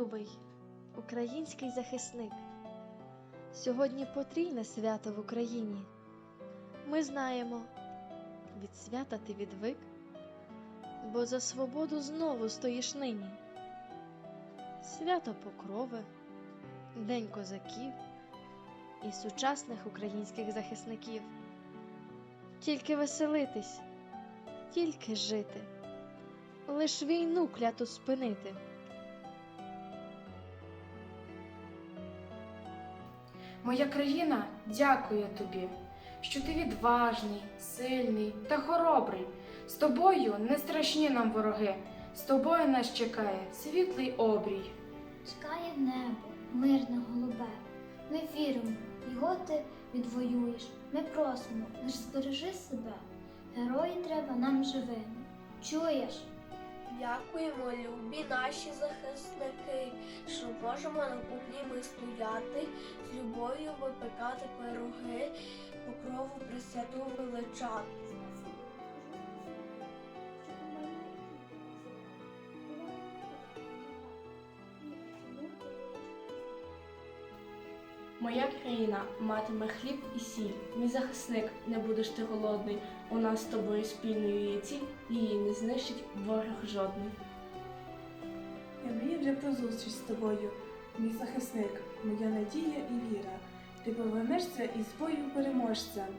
любий, український захисник. Сьогодні потрійне свято в Україні. Ми знаємо, від свята ти відвик, бо за свободу знову стоїш нині. Свято Покрови, День козаків і сучасних українських захисників. Тільки веселитись, тільки жити, лиш війну кляту спинити. Моя країна дякує тобі, що ти відважний, сильний та хоробрий. З тобою не страшні нам вороги, з тобою нас чекає світлий обрій. Чекає небо, мирне голубе. Ми віримо, його ти відвоюєш. Ми просимо, лиш збережи себе. Герої треба нам живими. Чуєш? Дякуємо, любі наші захисники, що можемо на кухні ми стояти, з любов'ю випекати пироги, покрову присвяту величати. Моя країна матиме хліб і сіль. Мій захисник, не будеш ти голодний. У нас з тобою спільної є ціль, її не знищить ворог жодний. Я мрію вже про зустріч з тобою, мій захисник, моя надія і віра. Ти повернешся із бою переможцем.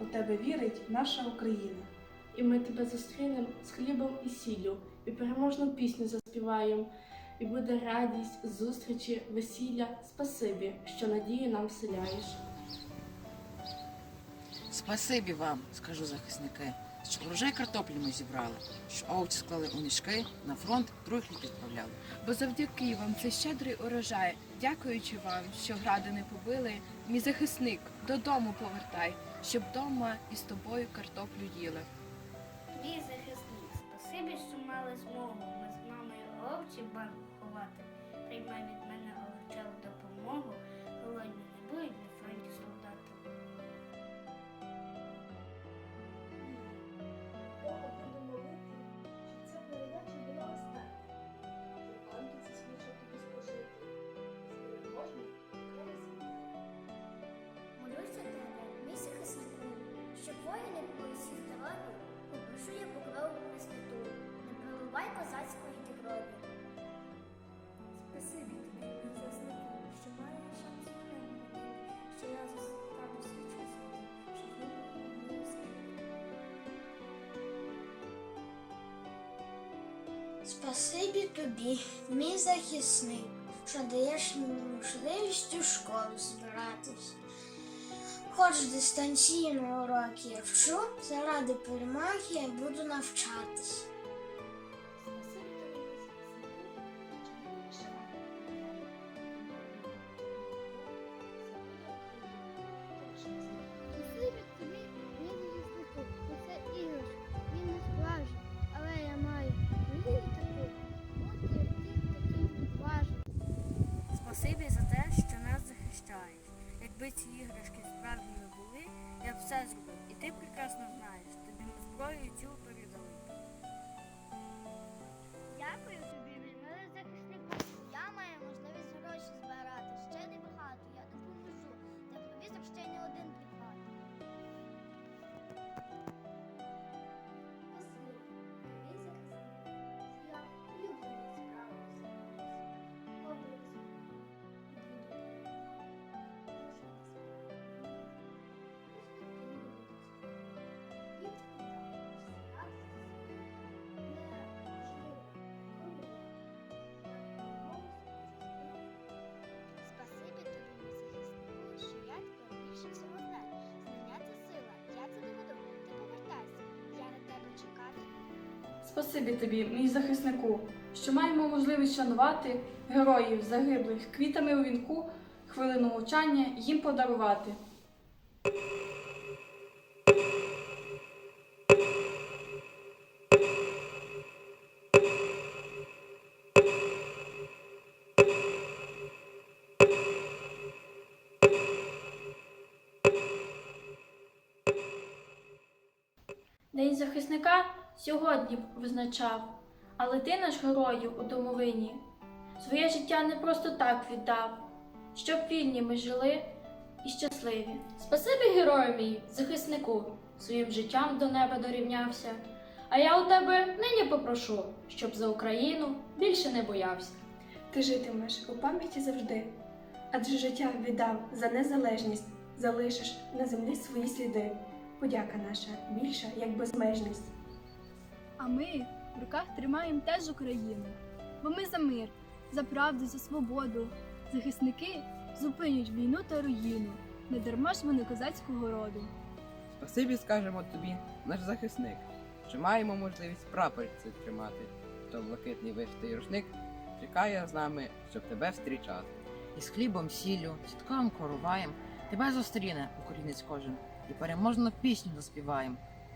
У тебе вірить наша Україна. І ми тебе зустрінем з хлібом і сіллю, і переможну пісню заспіваємо. І буде радість, зустрічі, весілля, спасибі, що надію нам вселяєш. Спасибі вам, скажу захисники, що врожай картоплі ми зібрали, що овці склали у мішки, на фронт другий хліб відправляли. Бо завдяки вам це щедрий урожай. Дякуючи вам, що гради не побили. Мій захисник, додому повертай, щоб дома із тобою картоплю їли. Мій захисник, спасибі, що мали змогу. Ми з мамою овчі банку ховати. Приймай від мене овчеву допомогу. Голодні не будуть Спасибі тобі, мій захисник, що даєш мені можливість у школу збиратись. Хоч дистанційно уроки я вчу, заради перемоги я буду навчатись. Ці іграшки справді не були, я б все зробив. І ти прекрасно знаєш, тобі на зброю цю Спасибі тобі, мій захиснику, що маємо можливість шанувати героїв загиблих квітами у вінку, хвилину мовчання їм подарувати. День захисника сьогодні визначав, але ти наш герою у домовині. своє життя не просто так віддав, щоб вільні ми жили і щасливі. Спасибі герою мій, захиснику, своїм життям до неба дорівнявся. А я у тебе нині попрошу, щоб за Україну більше не боявся. Ти житимеш у пам'яті завжди, адже життя віддав за незалежність, залишиш на землі свої сліди. Подяка наша більша, як безмежність. А ми в руках тримаємо теж Україну, бо ми за мир, за правду, за свободу. Захисники зупинять війну та руїну, не дарма ж вони козацького роду. Спасибі скажемо тобі, наш захисник, що маємо можливість прапор цей тримати, то блакитний вишитий рушник чекає з нами, щоб тебе встрічати. І з хлібом, сіллю, сітком, короваєм тебе зустріне українець кожен, і переможну пісню заспіваєм.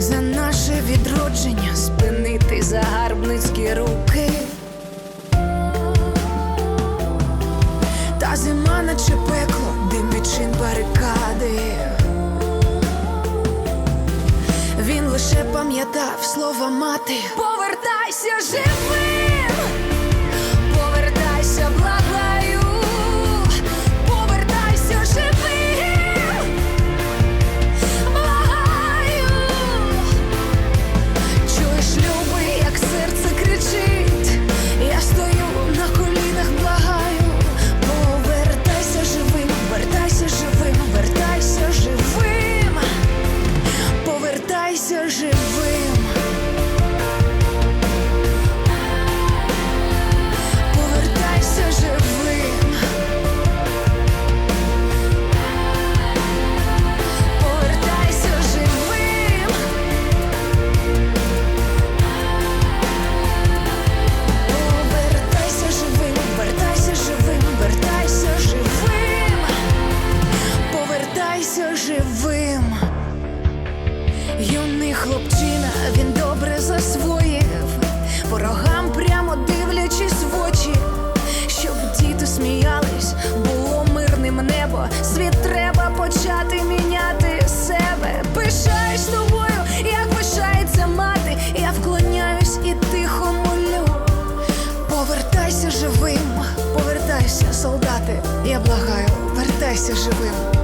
за наше відродження, спинити загарбницькі руки. Та зима наче пекло, димичин барикади. Він лише пам'ятав слова мати. Повертайся живим, Я благаю, вертайся живим.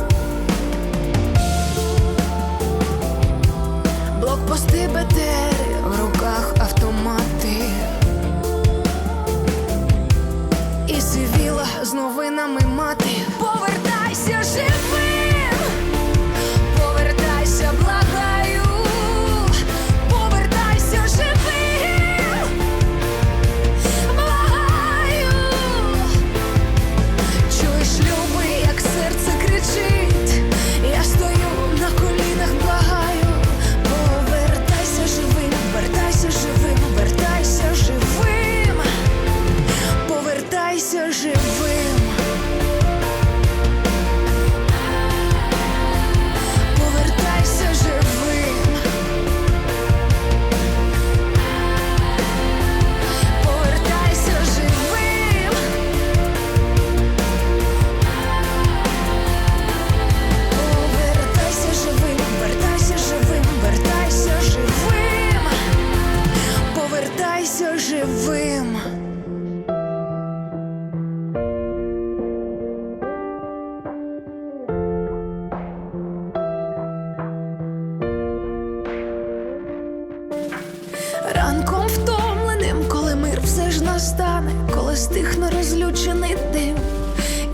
Стихне розлючений дим,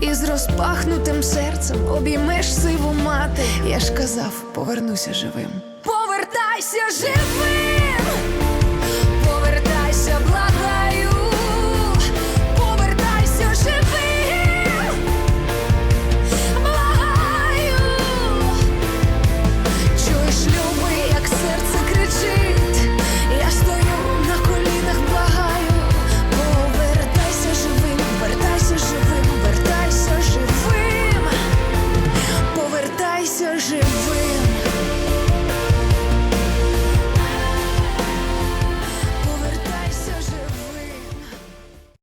і з розпахнутим серцем обіймеш сиву мати. Я ж казав, повернуся живим. Повертайся живим!